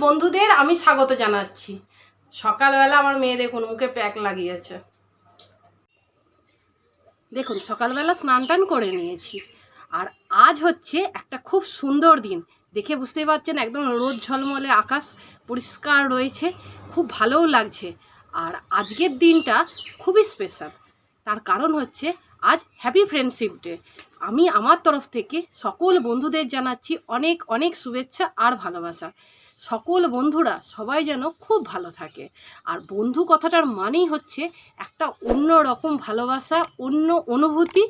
বন্ধুদের আমি স্বাগত জানাচ্ছি। সকালবেলা আমার মেয়ে দেখুন মুখে প্যাক লাগিয়েছে। দেখুন, সকালবেলা স্নান টান করে নিয়েছি। আর আজ হচ্ছে একটা খুব সুন্দর দিন। দেখে বুঝতেই পারছেন, একদম রোদ ঝলমলে আকাশ পরিষ্কার রয়েছে, খুব ভালোও লাগছে। আর আজকের দিনটা খুবই স্পেশাল। তার কারণ হচ্ছে, আজ হ্যাপি ফ্রেন্ডশিপ ডে। আমি আমার তরফ থেকে সকল বন্ধুদের জানাচ্ছি অনেক অনেক শুভেচ্ছা আর ভালোবাসা। সকল বন্ধুরা সবাই যেন খুব ভালো থাকে। আর বন্ধু কথাটার মানেই হচ্ছে একটা অন্য রকম ভালোবাসা, অন্য অনুভূতি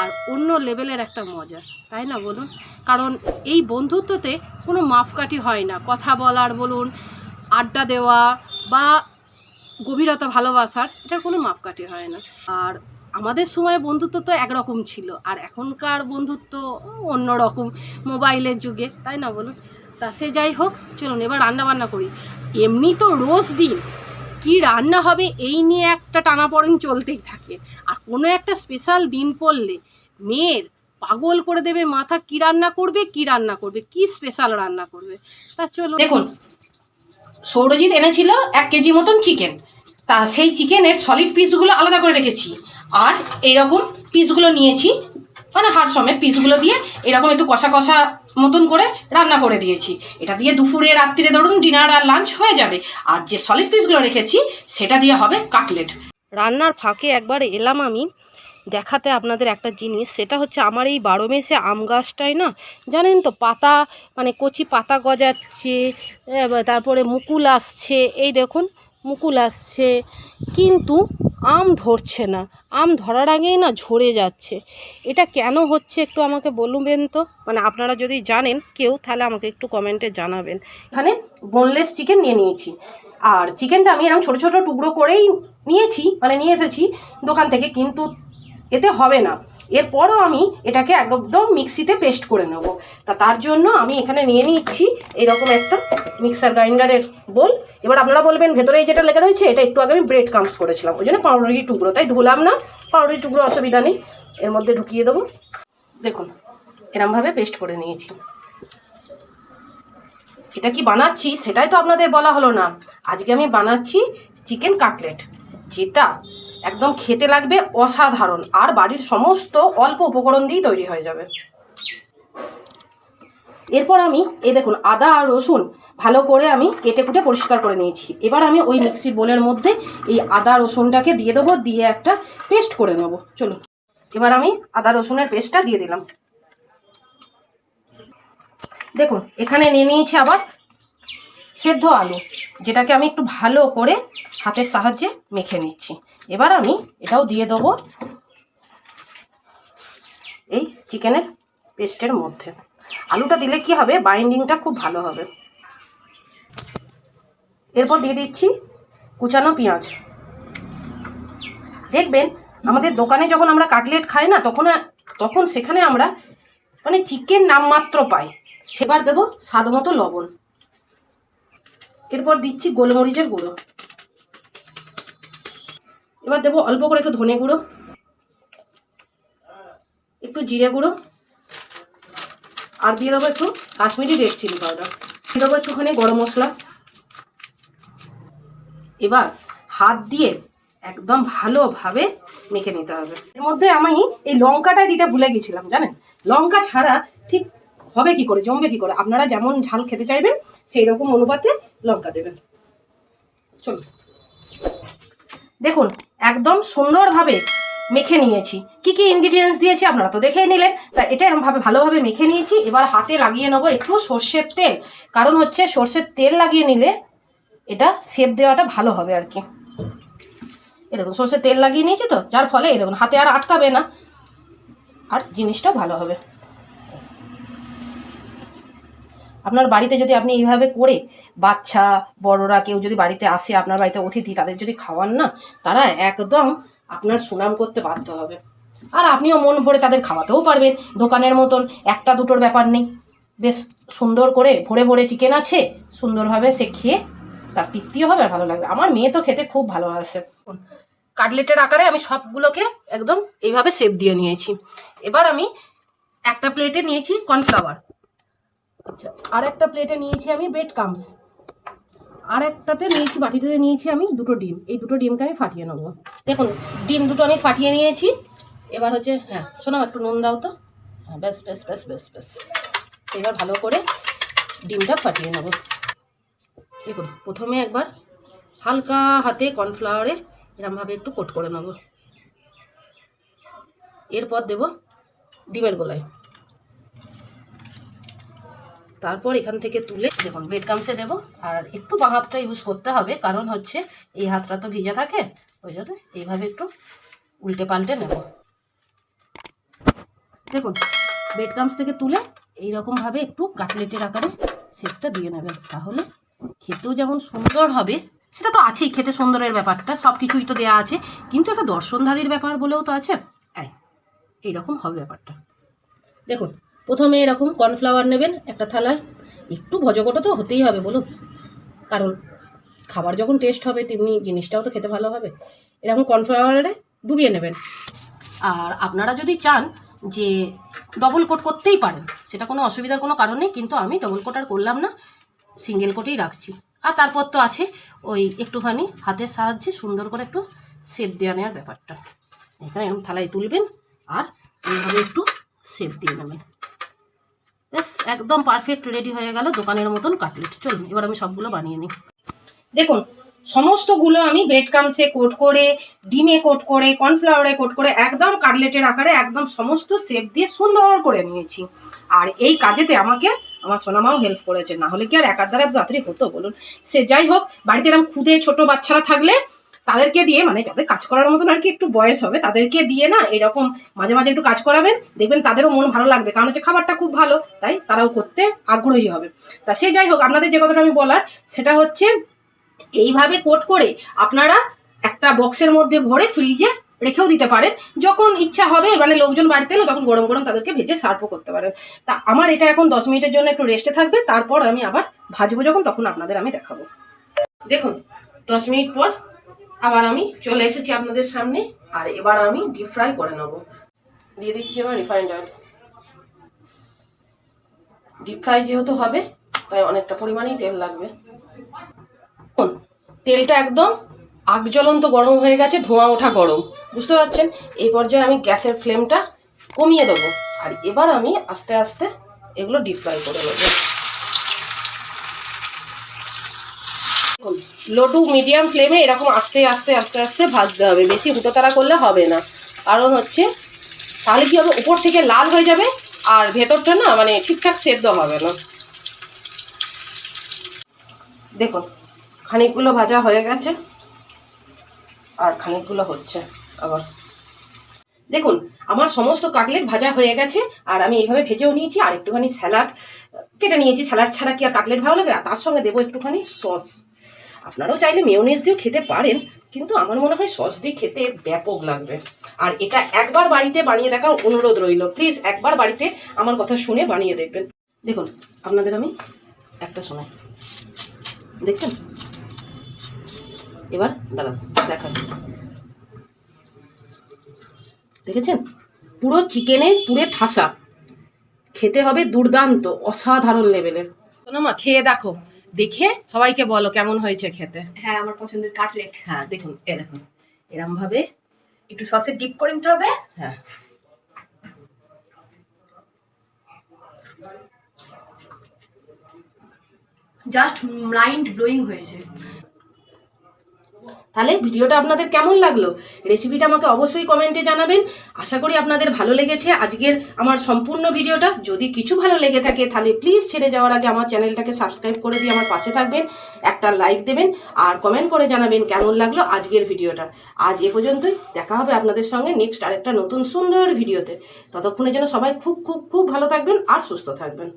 আর অন্য লেভেলের একটা মজা। তাই না বলুন? কারণ এই বন্ধুত্বতে কোনো মাপকাঠি হয় না। কথা বলার বলুন, আড্ডা দেওয়া বা গভীরতা ভালোবাসার, এটার কোনো মাপকাঠি হয় না। আর আমাদের সময় বন্ধুত্ব তো একরকম ছিল, আর এখনকার বন্ধুত্ব অন্য রকম মোবাইলের যুগে, তাই না বলুন? তা সে যাই হোক, চলুন এবার রান্না বান্না করি। এমনি তো রোজ দিন, কি রান্না হবে এই নিয়ে একটা টানাপড়েন চলতেই থাকে, আর কোনো একটা স্পেশাল দিন পড়লে মেয়ের পাগল করে দেবে মাথা, কি রান্না করবে, কি রান্না করবে, কি স্পেশাল রান্না করবে? তা চলো দেখুন, সৌরজিৎ এনেছিল এক কেজি মতন চিকেন তা সেই চিকেনের সলিড পিসগুলো আলাদা করে রেখেছি। আর এইরকম পিসগুলো নিয়েছি মানে হাড় সমেত পিসগুলো দিয়ে এরকম একটু কষা কষা মতন করে রান্না করে দিয়েছি। এটা দিয়ে দুপুরে, রাত্রিরে ধরুন ডিনার আর লাঞ্চ হয়ে যাবে। আর যে সলিড পিসগুলো রেখেছি, সেটা দিয়ে হবে কাটলেট রান্নার ফাঁকে একবার এলাম আমি, দেখাতে আপনাদের একটা জিনিস, সেটা হচ্ছে আমার এই বারো মেসে আম গাছটায় না, জানেন তো, পাতা মানে কচি পাতা গজাচ্ছে তারপরে মুকুল আসছে, এই দেখুন মুকুল আসছে। কিন্তু আম ধরছে না। আম ধরার আগেই না ঝরে যাচ্ছে। এটা কেন হচ্ছে একটু আমাকে বলবেন তো? মানে আপনারা যদি জানেন কেউ, তাহলে আমাকে একটু কমেন্টে জানাবেন। এখানে বোনলেস চিকেন নিয়ে নিয়েছি। আর চিকেনটা আমি এরকম ছোটো ছোটো টুকরো করেই নিয়েছি মানে নিয়ে এসেছি দোকান থেকে। কিন্তু এতে হবে না। এরপরও আমি এটাকে একদম মিক্সিতে পেস্ট করে নেব। তা তার জন্য আমি এখানে নিয়ে নিচ্ছি এরকম একটা মিক্সার গ্রাইন্ডারের বোল। এবার আপনারা বলবেন ভেতরে এই যেটা লেখা রয়েছে, এটা একটু আগে আমি ব্রেড কামস করেছিলাম। ওই জন্য পাউডারি টুকরো। তাই ধুলাম না পাউডারি টুকরো অসুবিধা নেই। এর মধ্যে ঢুকিয়ে দেবো। দেখুন, এরমভাবে পেস্ট করে নিয়েছি। এটা কি বানাচ্ছি সেটাই তো আপনাদের বলা হলো না। আজকে আমি বানাচ্ছি চিকেন কাটলেট, যেটা একদম খেতে লাগবে অসাধারণ। আর বাড়ির সমস্ত অল্প উপকরণ দিয়েই তৈরি হয়ে যাবে। এরপর আমি, এই দেখুন, আদা আর রসুন ভালো করে আমি কেটে কুটে পরিষ্কার করে নিয়েছি। এবার আমি ওই মিক্সির বোলের মধ্যে এই আদা, রসুনটাকে দিয়ে দেবো, দিয়ে একটা পেস্ট করে নেব। চলুন, এবার আমি আদা, রসুনের পেস্টটা দিয়ে দিলাম। দেখুন, এখানে নিয়ে নিয়েছি আবার সেদ্ধ আলু, যেটাকে আমি একটু ভালো করে হাতের সাহায্যে মেখে নিচ্ছি। এবার আমি এটাও দিয়ে দেবো এই চিকেনের পেস্টের মধ্যে। আলুটা দিলে কি হবে? বাইন্ডিংটা খুব ভালো হবে। এরপর দিয়ে দিচ্ছি কুচানো পেঁয়াজ। দেখবেন, আমাদের দোকানে যখন আমরা কাটলেট খাই না, তখন তখন সেখানে আমরা মানে চিকেন নামমাত্র পাই। সেবার দেবো স্বাদ মতো লবণ। এরপর দিচ্ছি গোলমরিচের গুঁড়ো। এবার দেবো অল্প করে একটু ধনে গুঁড়ো, একটু জিরে গুঁড়ো, আর দিয়ে দেবো একটু কাশ্মীরি রেড চিলি পাউডার দিয়ে দেবো একটুখানি গরম মশলা। এবার হাত দিয়ে একদম ভালোভাবে মেখে নিতে হবে। এর মধ্যে আমি এই লঙ্কাটাই দিতে ভুলে গেছিলাম, জানেন? লঙ্কা ছাড়া ঠিক হবে কি করে, জমবে কি করে? আপনারা যেমন ঝাল খেতে চাইবেন সেই রকম অনুপাতে লঙ্কা দেবেন। চলুন। দেখুন একদম সুন্দরভাবে মেখে নিয়েছি। কি কি ইনগ্রিডিয়েন্টস দিয়েছি আপনারা তো দেখেই নিলেন। তা এটা এরকমভাবে ভালোভাবে মেখে নিয়েছি। এবার হাতে লাগিয়ে নেব একটু সর্ষের তেল। কারণ হচ্ছে সর্ষের তেল লাগিয়ে নিলে এটা শেপ দেওয়াটা ভালো হবে আর কি। এ দেখুন, সর্ষের তেল লাগিয়ে নিয়েছি তো। যার ফলে এই দেখুন, হাতে আর আটকাবে না। আর জিনিসটা ভালো হবে। আপনার বাড়িতে যদি আপনি এইভাবে করে বাচ্চা, বড়রা কেউ যদি বাড়িতে আসে, আপনার বাড়িতে অতিথি, তাদের যদি খাওয়ান না, তারা একদম আপনার সুনাম করতে বাধ্য হবে। আর আপনিও মন ভরে তাদের খাওয়াতেও পারবেন দোকানের মতন, একটা দুটোর ব্যাপার নেই। বেশ সুন্দর করে ভরে ভরে চিকেন আছে, সুন্দরভাবে সে খেয়ে তার তৃপ্তিও হবে আর ভালো লাগবে। আমার মেয়ে তো খেতে খুব ভালোবাসে। কাটলেটের আকারে আমি সবগুলোকে একদম এইভাবে শেপ দিয়ে নিয়েছি। এবার আমি একটা প্লেটে নিয়েছি কর্নফ্লাওয়ার আচ্ছা আর একটা প্লেটে নিয়েছি আমি ব্রেড কামস আর একটাতে নিয়েছি বাটিতে নিয়েছি আমি দুটো ডিম। এই দুটো ডিমকে আমি ফাটিয়ে নেব। দেখুন, ডিম দুটো আমি ফাটিয়ে নিয়েছি। এবার হচ্ছে হ্যাঁ শোনাও একটু নুন দাও তো। হ্যাঁ ব্যাস ব্যাস ব্যাস ব্যাস ব্যাস। এবার ভালো করে ডিমটা ফাটিয়ে নেব। দেখুন, প্রথমে একবার হালকা হাতে কর্নফ্লাওয়ারে এরমভাবে একটু কোট করে নেব। এরপর দেব ডিমের গোলায়। তারপর এখান থেকে তুলে দেখুন বেড কামসে দেবো। আর একটু বাঁ হাতটা ইউজ করতে হবে, কারণ হচ্ছে এই হাতটা তো ভিজে থাকে। ওই জন্য এইভাবে একটু উল্টে পাল্টে নেব। দেখুন বেড কামস থেকে তুলে এইরকমভাবে একটু কাটলেটের আকারে সেটটা দিয়ে নেবেন তাহলে খেতেও যেমন সুন্দর হবে, সেটা তো আছেই, খেতে সুন্দরের ব্যাপারটা সব কিছুই তো দেওয়া আছে। কিন্তু একটা দর্শনধারীর ব্যাপার বলেও তো আছে। এই, এইরকম হবে ব্যাপারটা। দেখুন প্রথমে এরকম কর্নফ্লাওয়ার নেবেন একটা থালায়। একটু ভজকটো তো হতেই হবে, বলুন। কারণ খাবার যখন টেস্ট হবে, তেমনি জিনিসটাও তো খেতে ভালো হবে। এরকম কর্নফ্লাওয়ারে ডুবিয়ে নেবেন। আর আপনারা যদি চান যে ডবল কোট করতেই পারেন, সেটা কোনো অসুবিধার কোনো কারণ নেই, কিন্তু আমি ডবল কোট আর করলাম না সিঙ্গেল কোটেই রাখছি। আর তারপর তো আছে ওই একটুখানি হাতের সাহায্যে সুন্দর করে একটু সেপ দেওয়া নেওয়ার ব্যাপারটা। এখানে এরকম থালায় তুলবেন, আর এইভাবে একটু সেপ দিয়ে নেবেন। একদম পারফেক্ট রেডি হয়ে গেল, দোকানের মতন কাটলেট চলুন, এবার আমি সবগুলো বানিয়ে নিই। দেখুন, সমস্তগুলো আমি বেড কামসে কোট করে, ডিমে কোট করে কর্নফ্লাওয়ারে কোট করে, একদম কাটলেটের আকারে, একদম সমস্ত শেপ দিয়ে সুন্দর করে নিয়েছি। আর এই কাজেতে আমাকে, আমার সোনামাও হেল্প করেছে। না হলে কি আর একার দ্বারা তাড়াতাড়ি হতো, বলুন? সে যাই হোক, বাড়িতে এরকম খুদে ছোট বাচ্চারা থাকলে তাদেরকে দিয়ে মানে যাদের কাজ করার মতন আর কি একটু বয়স হবে, তাদেরকে দিয়ে না এরকম মাঝে মাঝে একটু কাজ করাবেন, দেখবেন তাদেরও মন ভালো লাগবে। কারণ হচ্ছে খাবারটা খুব ভালো, তাই তারাও করতে আগ্রহী হবে। তা সে যাই হোক, আপনাদের যে কথাটা আমি বলার, সেটা হচ্ছে এইভাবে কোট করে আপনারা একটা বক্সের মধ্যে ভরে ফ্রিজে রেখেও দিতে পারেন। যখন ইচ্ছা হবে মানে লোকজন বাড়িতে এলো, তখন গরম গরম তাদেরকে ভেজে সার্ভও করতে পারেন। তা আমার এটা এখন দশ মিনিটের জন্য একটু রেস্টে থাকবে, তারপর আমি আবার ভাজবো যখন, তখন আপনাদের আমি দেখাবো। দেখুন, দশ মিনিট পর আবার আমি চলে এসেছি আপনাদের সামনে, আর এবার আমি ডিপ ফ্রাই করে নেব। দিয়ে দিচ্ছি এবার রিফাইন্ড অয়েল ডিপ ফ্রাই যেহেতু হবে, তাই অনেকটা পরিমাণেই তেল লাগবে। তেলটা একদম আগ জ্বলন্ত গরম হয়ে গেছে, ধোঁয়া ওঠা গরম। বুঝতে পারছেন? এই পর্যায়ে আমি গ্যাসের ফ্লেমটা কমিয়ে দেবো। আর এবার আমি আস্তে আস্তে এগুলো ডিপ ফ্রাই করে নেব। লো টু মিডিয়াম ফ্লেমে এরকম আস্তে আস্তে আস্তে আস্তে ভাজতে হবে। বেশি হুটোতাড়া করলে হবে না। কারণ হচ্ছে, তাহলে কি হবে? উপর থেকে লাল হয়ে যাবে আর ভেতরটা না মানে ঠিকঠাক সেদ্ধ হবে না। দেখুন, খানিকগুলো ভাজা হয়ে গেছে আর খানিকগুলো হচ্ছে আবার। দেখুন, আমার সমস্ত কাটলেট ভাজা হয়ে গেছে আর আমি এইভাবে ভেজেও নিয়েছি আর একটুখানি স্যালাড। কেটে নিয়েছি, স্যালাড ছাড়া কি আর কাটলেট ভালো লাগে? আর তার সঙ্গে দেবো একটুখানি সস। আপনারাও চাইলে মেয়োনেজ দিয়েও খেতে পারেন, কিন্তু আমার মনে হয় সস দিয়ে খেতে ব্যাপক লাগবে। আর এটা একবার বাড়িতে বানিয়ে দেখার অনুরোধ রইল। প্লিজ একবার বাড়িতে আমার কথা শুনে বানিয়ে দেখবেন। দেখুন, আপনাদের আমি একটা শোনাই দেখছেন? এবার দাঁড়ান দেখান দেখেছেন? পুরো চিকেনের পুরে ঠাসা। খেতে হবে দুর্দান্ত, অসাধারণ লেভেলের মা, খেয়ে দেখো। দেখে সবাইকে বলো কেমন হয়েছে খেতে? হ্যাঁ আমার পছন্দের কাটলেট। হ্যাঁ দেখুন এ দেখুন এরম ভাবে একটু সসে ডিপ করে নিতে হবে। হ্যাঁ। জাস্ট মাইন্ড ব্লোয়িং হয়েছে। তাহলে ভিডিওটা আপনাদের কেমন লাগল? রেসিপিটা আমাকে অবশ্যই কমেন্টে জানাবেন। আশা করি আপনাদের ভালো লেগেছে আজকের আমার সম্পূর্ণ ভিডিওটা। যদি কিছু ভালো লেগে থাকে তাহলে প্লিজ ছেড়ে যাওয়ার আগে আমার চ্যানেলটাকে সাবস্ক্রাইব করে দিয়ে আমার পাশে থাকবেন। একটা লাইক দেবেন আর কমেন্ট করে জানাবেন কেমন লাগল আজকের ভিডিওটা। আজ এ পর্যন্তই। দেখা হবে আপনাদের সঙ্গে নেক্সট আরেকটা নতুন সুন্দর ভিডিওতে। ততক্ষণে যেন সবাই খুব খুব খুব ভালো থাকবেন আর সুস্থ থাকবেন।